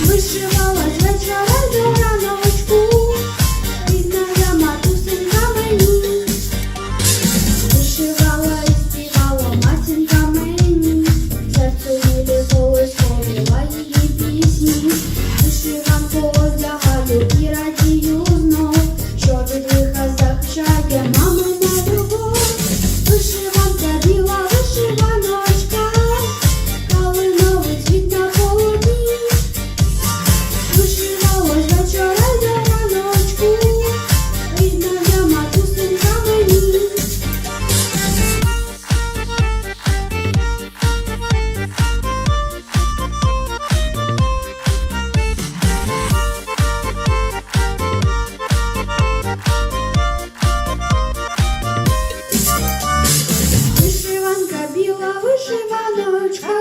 вишивалась вечора до рановичку, рідна я матусенька мені, вишивала і співала матінка мені, серцю ніби колись співала пісні, вишиванку одягаю і радію знов, що від лиха захищає мама. Ялочка